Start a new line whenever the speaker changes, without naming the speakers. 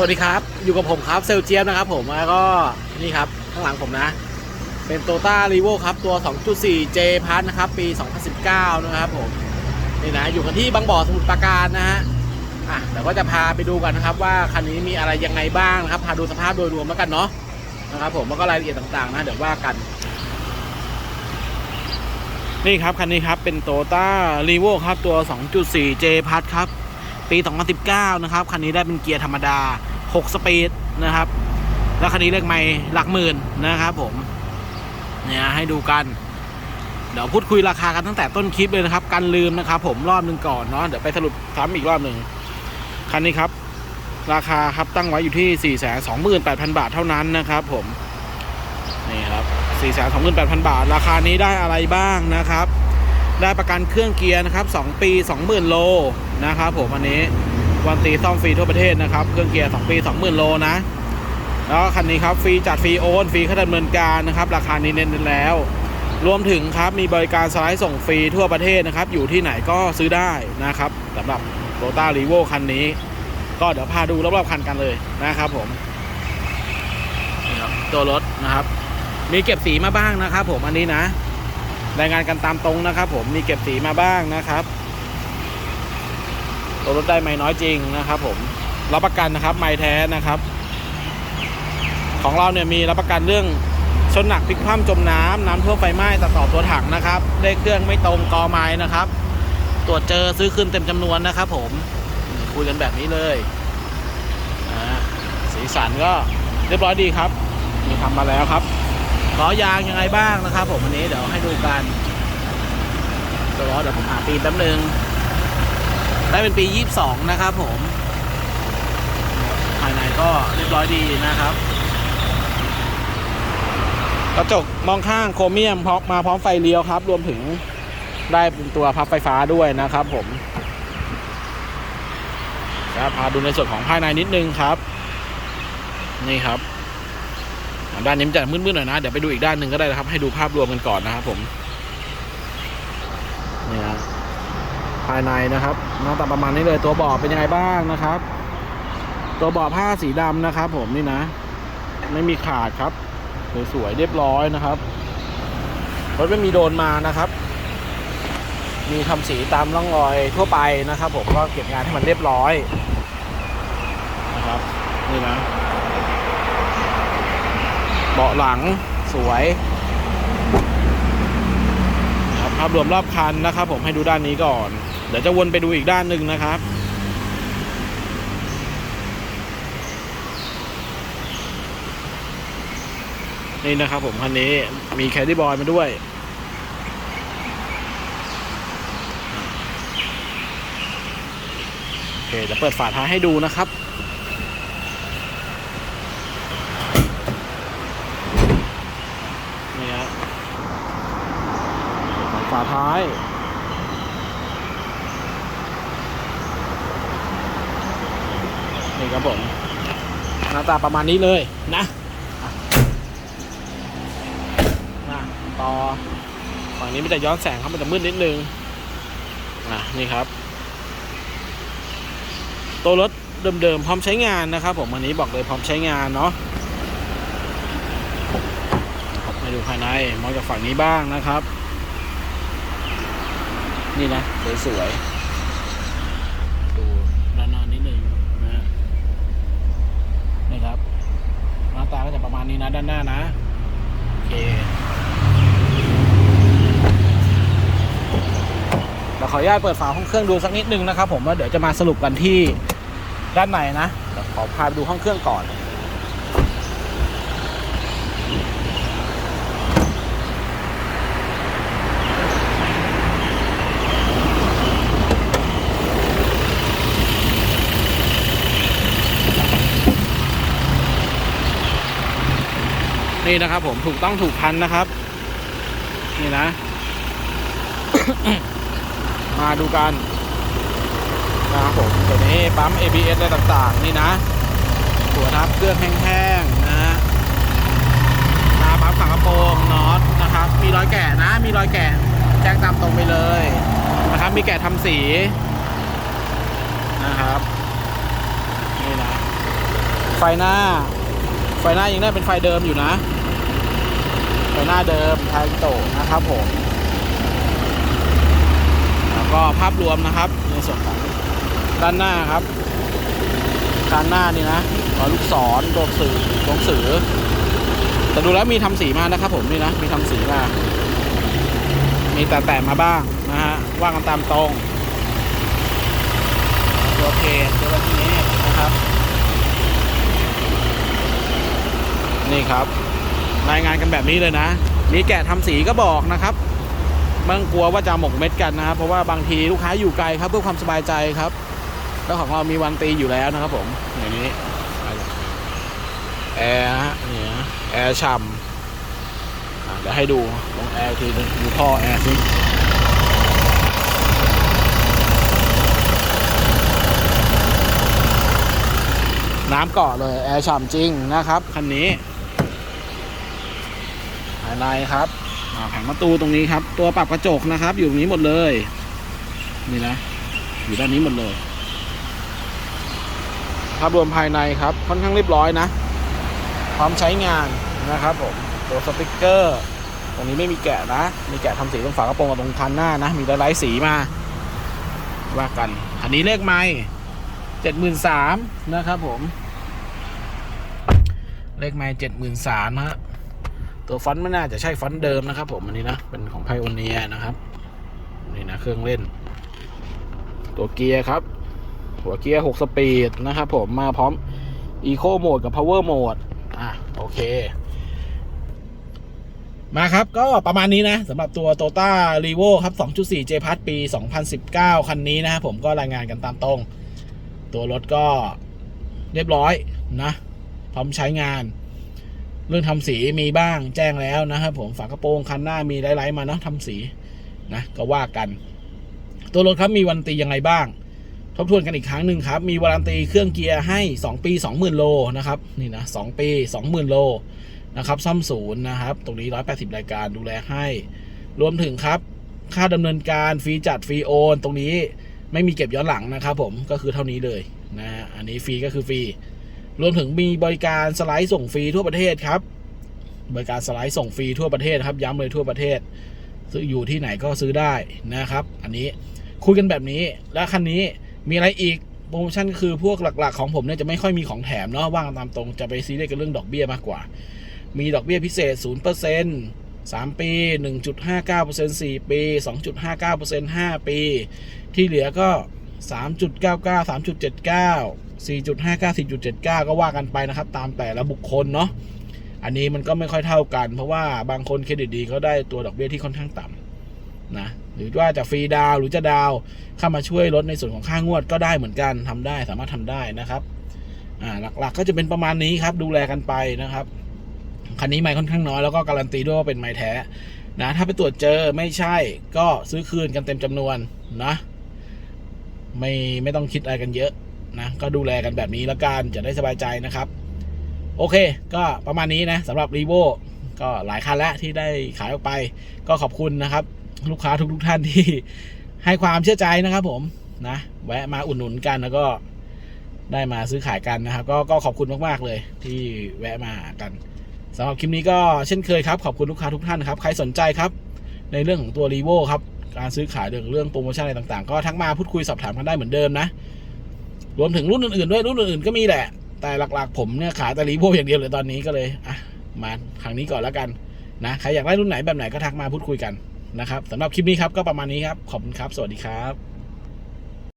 สวัสดีครับ อยู่กับผมครับเซลเจียบนะครับผมแล้วก็นี่ครับข้างหลังผมนะ เป็นโตต้ารีโวครับ ตัว 2.4 J พัทนะครับ ปี 2019 นะครับผม นี่นะ อยู่กันที่บางบ่อสมุทรปราการนะฮะอะเดี๋ยวก็จะพาไปดูกันนะครับ ว่าคันนี้มีอะไรยังไงบ้างนะครับ พาดูสภาพโดยรวมแล้วกันเนาะนะครับผมแล้วก็รายละเอียดต่างๆ นะ เดี๋ยวว่ากัน นี่ครับคันนี้ครับเป็นโตต้ารีโวครับตัว 2.4 J พัทครับ ปี 2019 นะครับ คันนี้ได้เป็นเกียร์ธรรมดา 6 สปีดนะครับ แล้วคันนี้เลขไม่หลักหมื่นนะครับผม เนี่ยให้ดูกัน เดี๋ยวพูดคุยราคากันตั้งแต่ต้นคลิปเลยนะครับ กันลืมนะครับผมรอบหนึ่งก่อนเนาะ เดี๋ยวไปสรุปซ้ำอีกรอบหนึ่ง คันนี้ครับ ราคาครับตั้งไว้อยู่ที่ 428,000 บาทเท่านั้นนะครับผม นี่ครับ 428,000 บาท ราคานี้ได้อะไรบ้างนะครับ ได้ประกันเครื่องเกียร์นะครับ 2 ปี 20,000 โลนะครับผมอันนี้วันตีซ่อมฟรีทั่วประเทศนะครับ เครื่องเกียร์2ปี 20,000 โลนะ แล้วคันนี้ครับฟรีจัดฟรีโอนฟรีค่าดำเนินการนะครับ ราคานี้เน้นๆแล้ว รวมถึงครับมีบริการสไลด์ส่งฟรีทั่วประเทศนะครับ อยู่ที่ไหนก็ซื้อได้นะครับสำหรับโ o ต้ารีโวคันนี้ ก็เดี๋ยวพาดูรอบๆคันกันเลยนะครับผมนี่ครับตัวรถนะครับ มีเก็บสีมาบ้างนะครับ ผมอันนี้นะ รายงานกันตามตรงนะครับ ผมมีเก็บสีมาบ้างนะครับตัวรถได้ไม่น้อยจริงนะครับ ผมรับประกันนะครับ ไม่แท้นะครับ ของเราเนี่ยมีรับประกันเรื่องชนหนักพลิกคว่ำจมน้ำน้ำท่วมไฟไหม้ตัดต่อตัวถังนะครับเลขเครื่องไม่ตรงกอไม้นะครับ ตรวจเจอซื้อคืนเต็มจำนวนนะครับ ผมคุยกันแบบนี้เลยสีสันก็เรียบร้อยดีครับ มีทำมาแล้วครับ ล้อยางยังไงบ้างนะครับ ผมวันนี้เดี๋ยวให้ดูกันตัวล้อเดี๋ยวผมหาปีแป๊บนึงได้เป็นปี 22 นะครับผมภายในก็เรียบร้อยดีนะครับกระจกมองข้างโครเมียมพร้อมมาพร้อมไฟเลี้ยวครับ รวมถึงได้เป็นตัวพับไฟฟ้าด้วยนะครับ ผมจะพาดูในส่วนของภายในนิดนึงครับ นี่ครับ ด้านนี้มันจะมืดๆหน่อยนะ เดี๋ยวไปดูอีกด้านหนึ่งก็ได้นะครับ ให้ดูภาพรวมกันก่อนนะครับผมนี่นะภายในนะครับหน้าตาประมาณนี้เลยตัวเบาะเป็นยังไงบ้างนะครับ ตัวเบาะผ้าสีดำนะครับ ผมนี่นะ ไม่มีขาดครับสวยๆเรียบร้อยนะครับรถไม่มีโดนมานะครับ มีทำสีตามร่องรอยทั่วไปนะครับ ผมก็เก็บงานให้มันเรียบร้อยนะครับนี่นะ เบาะหลังสวยครับภาพรวมรอบคันนะครับ ผมให้ดูด้านนี้ก่อน เดี๋ยวจะวนไปดูอีกด้านหนึ่งนะครับนี่นะครับผมคันนี้มีแคดดี้บอยมาด้วย โอเคเดี๋ยวเปิดฝาท้ายให้ดูนะครับ นี่ฮะ ซ้าย นี่ครับผม หน้าตาประมาณนี้เลยนะอะมาต่อฝั่งนี้มันจะย้อนแสงครับมันจะมืดนิดนึงอะนี่ครับ ตัวรถเดิมๆพร้อมใช้งานนะครับ ผมอันนี้บอกเลยพร้อมใช้งานเนาะมาดูภายในมองจากฝั่งนี้บ้างนะครับ นี่นะสวยๆดูด้านหน้านิดนึงนะฮะนี่ครับหน้าตาก็จะประมาณนี้นะด้านหน้านะโอเคเราขออนุญาตเปิดฝาห้องเครื่องดูสักนิดนึงนะครับ ผมว่าเดี๋ยวจะมาสรุปกันที่ด้านในนะเดี๋ยวขอพาไปดูห้องเครื่องก่อน นี่นะครับ ผมถูกต้องถูกพันนะครับ นี่นะ มาดูกันนะครับผมตัวนี้ปั๊ม ABS อะไรต่างๆ นี่นะหัวทับเครื่องแห้งๆนะฮะหนาปั๊มฝากระโปรงน็อตนะครับ มีรอยแกะนะ มีรอยแกะแจ้งตามตรงไปเลยนะครับ มีแกะทำสีนะครับนี่นะไฟหน้า ไฟหน้ายังได้เป็นไฟเดิมอยู่นะ ไฟหน้าเดิมไทโตนะครับผม แล้วก็ภาพรวมนะครับ ในส่วนของด้านหน้าครับด้านหน้านี่นะลูกศรตัวสื่อตัวหนังสื่อแต่ดูแล้วมีทำสีมานะครับผมนี่นะ มีทำสีมา มีแต่แต่มาบ้างนะฮะ ว่ากันตามตรงตัวเพจตัวแบบนี้นะครับ นี่ครับ รายงานกันแบบนี้เลยนะ มีแกะทำสีก็บอกนะครับไมันกลัวว่าจะหมกเม็ดกันนะครับเพราะว่าบางทีลูกค้าอยู่ไกลครับเพื่อความสบายใจครับ แล้วของเรามีวันตีอยู่แล้วนะครับผมอย่างนี้แอร์ฮะนี่นะแอร์ฉ่ำอะเดี๋ยวให้ดูลองแอร์ทีนึงดูท่อแอร์สิน้ำเกาะเลย แอร์ฉ่ำจริงนะครับ คันนี้ ภายครับแผงประตูตรงนี้ครับ ตัวปรับกระจกนะครับ อยู่ตรงนี้หมดเลย นี่นะ อยู่ด้านนี้หมดเลย ภาพรวมภายในครับ ค่อนข้างเรียบร้อยนะ พร้อมใช้งานนะครับผม ตัวสติกเกอร์ ตรงนี้ไม่มีแกะนะ มีแกะทำสีตรงฝากระโปรงกับตรงคันหน้านะ มีไลท์สีมา ว่ากันอันนี้เลขไม้เจ็ดหมื่นสามนะครับผม เลขไม้เจ็ดหมื่นสามฮะ ตัวฟอนต์ไม่น่าจะใช่ฟอนต์เดิมนะครับ ผมอันนี้นะเป็นของไพโอเนียนะครับนี่นะเครื่องเล่น ตัวเกียร์ครับ หัวเกียร์ 6 สปีดนะครับผมมาพร้อม Eco Mode กับ Power Mode อะโอเค มาครับก็ประมาณนี้นะสำหรับตัว t o t a r e v o ครับ 2.4 J p a s ปี 2019 คันนี้นะครับผมก็รายงานกันตามตรง ตัวรถก็เรียบร้อยนะพร้อมใช้งาน เรื่องทำสีมีบ้างแจ้งแล้วนะครับผมฝากระโปรงคันหน้ามีไลท์ๆมาเนาะทำสีนะก็ว่ากัน ตัวรถครับมีวันตียังไงบ้าง ทบทวนกันอีกครั้งหนึ่งครับ มีวารันตีเครื่องเกียร์ให้ 2 ปี 20,000 โลนะครับนี่นะ2ปี 20,000 โลนะครับซ่อมศูนย์นะครับ ตรงนี้ 180 รายการดูแลให้ รวมถึงครับ ค่าดำเนินการฟรีจัดฟรีโอน ตรงนี้ไม่มีเก็บย้อนหลังนะครับผมก็คือเท่านี้เลยนะฮะอันนี้ฟรีก็คือฟรี รวมถึงมีบริการสไลด์ส่งฟรีทั่วประเทศครับ บริการสไลด์ส่งฟรีทั่วประเทศครับ ย้ำเลยทั่วประเทศ ซื้ออยู่ที่ไหนก็ซื้อได้นะครับ อันนี้คุยกันแบบนี้ แล้วคันนี้มีอะไรอีกโปรโมชั่นคือพวกหลัก ๆ ของผมเนี่ยจะไม่ค่อยมีของแถมเนาะว่างตามตรงจะไปซีเรียสกับเรื่องดอกเบี้ยมากกว่า มีดอกเบี้ยพิเศษ 0% 3 ปี 1.59% 4 ปี 2.59% 5 ปี ที่เหลือก็ 3.99 3.79 4.59 4.79 ก็ว่ากันไปนะครับ ตามแต่ละบุคคลเนาะอันนี้มันก็ไม่ค่อยเท่ากัน เพราะว่าบางคนเครดิตดีเขาได้ตัวดอกเบี้ยที่ค่อนข้างต่ำนะหรือว่าจะฟรีดาวหรือจะดาวเข้ามาช่วยลดในส่วนของค่างวดก็ได้เหมือนกันทำได้สามารถทำได้นะครับอ่าหลักๆก็จะเป็นประมาณนี้ครับ ดูแลกันไปนะครับคันนี้ไม่ค่อนข้างน้อยแล้วก็การันตีด้วยว่าเป็นไม้แท้นะถ้าไปตรวจเจอไม่ใช่ก็ซื้อคืนกันเต็มจำนวนนะ ไม่ไม่ต้องคิดอะไรกันเยอะ นะก็ดูแลกันแบบนี้แล้วกันจะได้สบายใจนะครับ โอเค ก็ประมาณนี้นะสำหรับ r ีโวก็หลายคันแล้วที่ได้ขายออกไป ก็ขอบคุณนะครับ ลูกค้าทุกทุกๆท่านที่ให้ความเชื่อใจนะครับผมนะแวะมาอุดหนุนกันแล้วก็ได้มาซื้อขายกันนะครับ ก็ก็ขอบคุณมากๆเลยที่แวะมากันสำหรับคลิปนี้ก็เช่นเคยครับขอบคุณลูกค้าทุกท่านครับใครสนใจครับ ในเรื่องของตัว r ีโวครับการซื้อขายเรื่องเรื่องโปรโมชั่นอะไรต่างๆ ก็ทักมาพูดคุยสอบถามกันได้เหมือนเดิมนะ รวมถึงรุ่นอื่นๆด้วยรุ่นอื่นๆก็มีแหละ แต่หลักๆ ผมเนี่ยขายแต่รีโวอย่างเดียวเลยตอนนี้ก็เลยอะมาครั้งนี้ก่อนแล้วกันนะใครอยากได้รุ่นไหนแบบไหนก็ทักมาพูดคุยกันนะครับสำหรับคลิปนี้ครับก็ประมาณนี้ครับขอบคุณครับ สวัสดีครับ